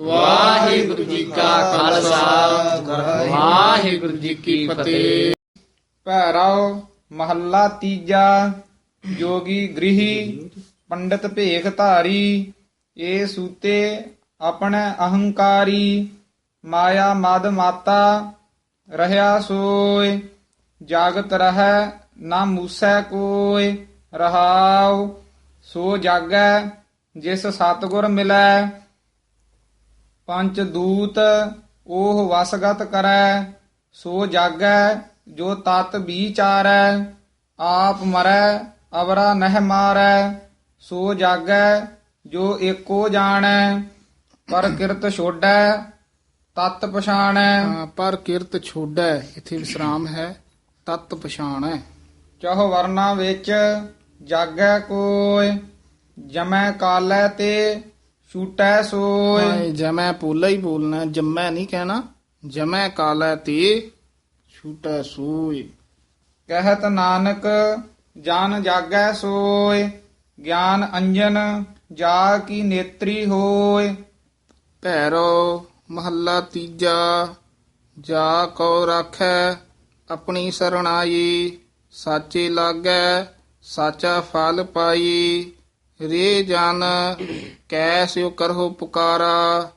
ਵਾਹਿਗੁਰੂ ਜੀ ਕਾ ਖਾਲਸਾ। ਵਾਹਿਗੁਰੂ ਜੀ ਕੀ ਫਤਿਹ। ਭੈਰਵ ਮਹੱਲਾ ਤੀਜਾ, ਜੋਗੀ ਗ੍ਰਹੀ, ਪੰਡਤ ਭੇਖ ਧਾਰੀ, ਏ ਸੂਤੇ ਆਪਣੇ ਅਹੰਕਾਰੀ, ਮਾਇਆ ਮਦ ਮਾਤਾ ਰਹਾ ਸੋਏ, ਜਾਗਤ ਰਹੈ, ਨਾ ਮੂਸੈ ਕੋਇ ਰਹਾਉ, ਸੋ ਜਾਗੈ, ਜਿਸ ਸਤਗੁਰ ਮਿਲੈ। ਪੰਚ ਦੂਤ ਉਹ ਵਸਗਤ ਕਰੈ ਸੋ ਜਾਗੈ ਜੋ ਤਤ ਵਿਚਾਰੈ ਆਪ ਮਰੈ ਅਵਰਾ ਨਹਿ ਮਾਰੈ ਸੋ ਜਾਗੈ ਜੋ ਏਕੋ ਜਾਣੈ ਪਰ ਕਿਰਤ ਛੋਡੈ ਤਤ ਪਛਾਣੈ। ਪਰ ਕਿਰਤ ਛੋੜੈ ਇਥੇ ਵਿਸਰਾਮ ਹੈ ਤਤ ਪਛਾਣੈ। ਚਹੁ ਵਰਨਾ ਵਿੱਚ ਜਾਗੈ ਕੋਇ ਜਮੈ ਕਾਲੈ ਤੇ ਛੂਟੈ ਹਾਂ, ਜਮੈ ਪੋਲਾ ਹੀ ਬੋਲਣਾ ਜਮੈ ਨਹੀਂ ਕਹਿਣਾ ਜਮੈ ਕਾਲੈ ਤੇ ਛੂਟੈ ਸੂਈ ਕਹਿਤ ਨਾਨਕ ਜਨ ਜਾਗੈ ਸੋਇ ਗਿਆਨ ਅੰਜਨ ਜਾ ਕੀ ਨੇਤਰੀ ਹੋਇ ਭੈਰੋ ਮਹੱਲਾ ਤੀਜਾ ਜਾ ਕੋ ਰਾਖੈ ਆਪਣੀ ਸਰਣਾਈ ਸਾਚੇ ਲਾਗੈ ਸਾਚਾ ਫਲ ਪਾਈ। ਰੇ ਜਨ ਕੈਸਿਓ ਕਰਹੁ ਪੁਕਾਰਾ,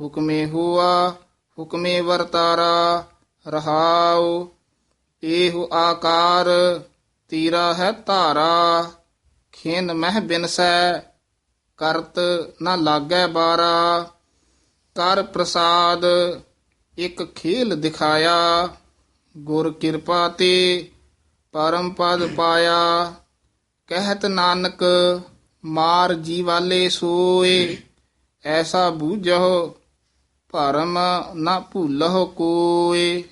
ਹੁਕਮੇ ਹੁਆ, ਹੁਕਮੇ ਵਰਤਾਰਾ, ਰਹਾਉ ਇਹੋ ਆਕਾਰ, ਤੀਰਾ ਹੈ ਧਾਰਾ, ਖਿਨ ਮਹਿ ਬਿਨਸੈ ਕਰਤ ਨਾ ਲਾਗੈ ਬਾਰਾ, ਕਰ ਪ੍ਰਸਾਦ, ਇੱਕ ਖੇਲ ਦਿਖਾਇਆ, ਗੁਰ ਕਿਰਪਾ ਤੇ ਪਰਮ ਪਦ ਪਾਇਆ, ਕਹਿਤ ਨਾਨਕ ਮਾਰ ਜੀ ਵਾਲੇ ਸੋਏ ਐਸਾ ਬੂਝੋ ਭਰਮ ਨਾ ਭੁੱਲਹੁ ਕੋਏ।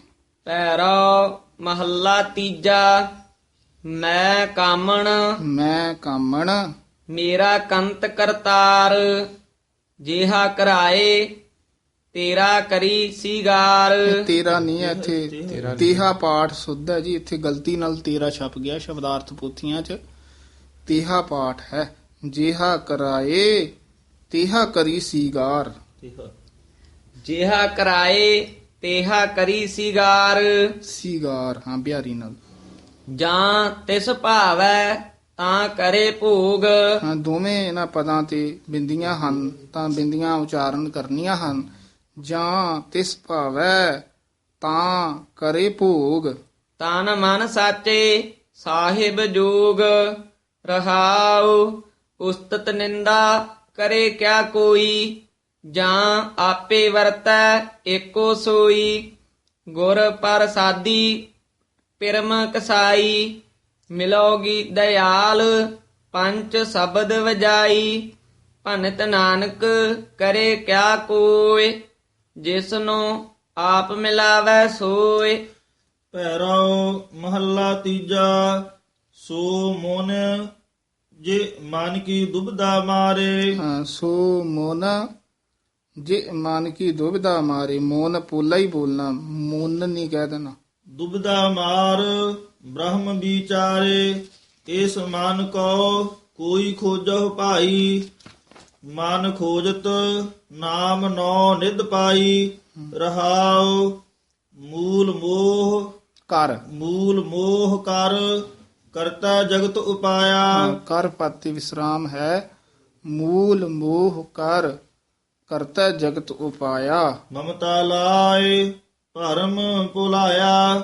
ਪੈਰੋ ਮਹੱਲਾ ਤੀਜਾ ਮੈਂ ਕਾਮਣ। ਮੈਂ ਕਾਮਣ। ਮੇਰਾ ਕੰਤ ਕਰਤਾਰ ਜਿਹਾ ਕਰਾਏ ਤੇਰਾ ਕਰੀ ਸੀਗਾਰ। ਤੇਰਾ ਨਹੀਂ ਹੈ ਇੱਥੇ। ਤੇਹਾ ਪਾਠ ਸੁੱਧ ਹੈ ਜੀ। ਇੱਥੇ ਗਲਤੀ ਨਾਲ ਤੇਰਾ ਛਪ ਗਿਆ ਸ਼ਬਦਾਰਥ ਪੋਥੀਆਂ 'ਚ। ਤੇਹਾ ਪਾਠ ਹੈ। ਜਿਹਾ ਕਰਾਏ ਤੇਹਾ ਕਰੀ ਸੀਗਾਰ। ਜਿਹਾ ਕਰਾਏ ਤੇਹਾ ਕਰੀ ਸੀਗਾਰ। ਸੀਗਾਰ ਹਾਂ ਬਿਹਾਰੀ ਨਾਲ। ਜਾਂ ਤਿਸ ਭਾਵੈ ਤਾਂ ਕਰੇ ਭੋਗ। ਹਾਂ ਦੋਵੇਂ ਇਹਨਾਂ ਪਦਾਂ ਤੇ ਬਿੰਦੀਆਂ ਹਨ ਤਾਂ ਬਿੰਦੀਆਂ ਉਚਾਰਨ ਕਰਨੀਆਂ ਹਨ। ਜਾਂ ਤਿਸ ਭਾਵੈ ਤਾਂ ਕਰੇ ਭੋਗ। ਤਨ ਮਨ ਸਾਚੇ ਸਾਹਿਬ ਜੋਗ। ਰਹਾਉ ਉਸਤਤ ਨਿੰਦਾ ਕਰੇ ਕਿਆ ਕੋਈ? ਜਾਂ ਆਪੇ ਵਰਤੈ ਏਕੋ ਸੋਈ? ਗੁਰ ਪ੍ਰਸਾਦੀ ਪਿਰਮ ਕਸਾਈ? ਮਿਲੋਗੀ ਦਇਆਲ ਪੰਜ ਸ਼ਬਦ ਵਜਾਈ? ਭਨਤ ਨਾਨਕ ਕਰੇ ਕਿਆ ਕੋਇ ਜਿਸਨੂੰ ਆਪ ਮਿਲਾਵੈ ਸੋਏ। ਭੈਰਵ ਮਹੱਲਾ ਤੀਜਾ, ਸੋ ਮੋਨ ਜੇ ਮਨ ਕੀ ਦੁਬਦਾ ਮਾਰੇ। ਹਾਂ, ਸੋ ਮੋਨ ਜੇ ਮਨ ਕੀ ਦੁਬਿਧਾ ਮਾਰੇ ਮੋਨ ਪੋਲਾ ਹੀ ਬੋਲਣਾ ਮੋਨ ਨਹੀਂ ਕਹਿ ਦੇਣਾ। ਦੁਬਦਾ ਮਾਰ ਬ੍ਰਹਮ ਵਿਚਾਰੇ ਇਸ ਮਨ ਕੋ ਕੋਈ ਖੋਜਹੁ ਭਾਈ। ਮਨ ਖੋਜਤ ਨਾਮ ਨੌ ਨਿਧ ਪਾਈ। ਰਹਾਉ ਮੂਲ ਮੋਹ ਕਰ ਮੂਲ ਮੋਹ ਕਰ। ਕਰਤਾ ਜਗਤ ਉਪਾਇਆ। ਕਰ ਪਾਤੀ ਵਿਸਰਾਮ ਹੈ। ਮੂਲ ਮੋਹ ਕਰ ਕਰਤਾ ਜਗਤ ਉਪਾਇਆ। ਮਮਤਾ ਲਾਏ ਭਰਮ ਭੁਲਾਇਆ।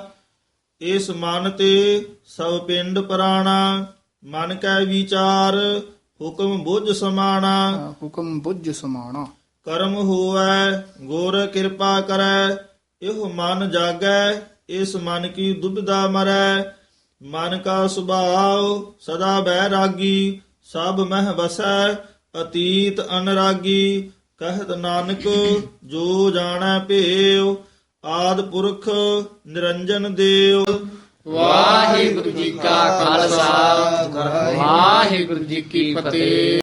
ਇਸ ਮਨ ਤੇ ਸਭ ਪਿੰਡ ਪ੍ਰਾਣਾ। ਮਨ ਕੈ ਵਿਚਾਰ ਹੁਕਮ ਬੁੱਝ ਸਮਾਣਾ। ਹੁਕਮ ਬੁੱਝ ਸਮਾਣਾ। ਕਰਮ ਹੋਵੈ ਗੁਰ ਕਿਰਪਾ ਕਰੈ। ਇਹੋ ਮਨ ਜਾਗੈ ਇਸ ਮਨ ਕੀ ਦੁਬਿਧਾ ਮਰੈ। ਮਨ ਕਾ ਸੁਭਾਵ ਸਦਾ ਬੈਰਾਗੀ, ਸਭ ਮਹਿ ਵਸੈ, ਅਤੀਤ ਅਨਰਾਗੀ। ਕਹਿਤ ਨਾਨਕ, ਜੋ ਜਾਣੈ ਭੇਵ ਆਦ ਪੁਰਖ ਨਿਰੰਜਨ ਦੇਵ ਵਾਹਿਗੁਰੂ ਜੀ ਕਾ ਖਾਲਸਾ, ਵਾਹਿਗੁਰੂ ਜੀ ਕੀ ਫਤਿਹ।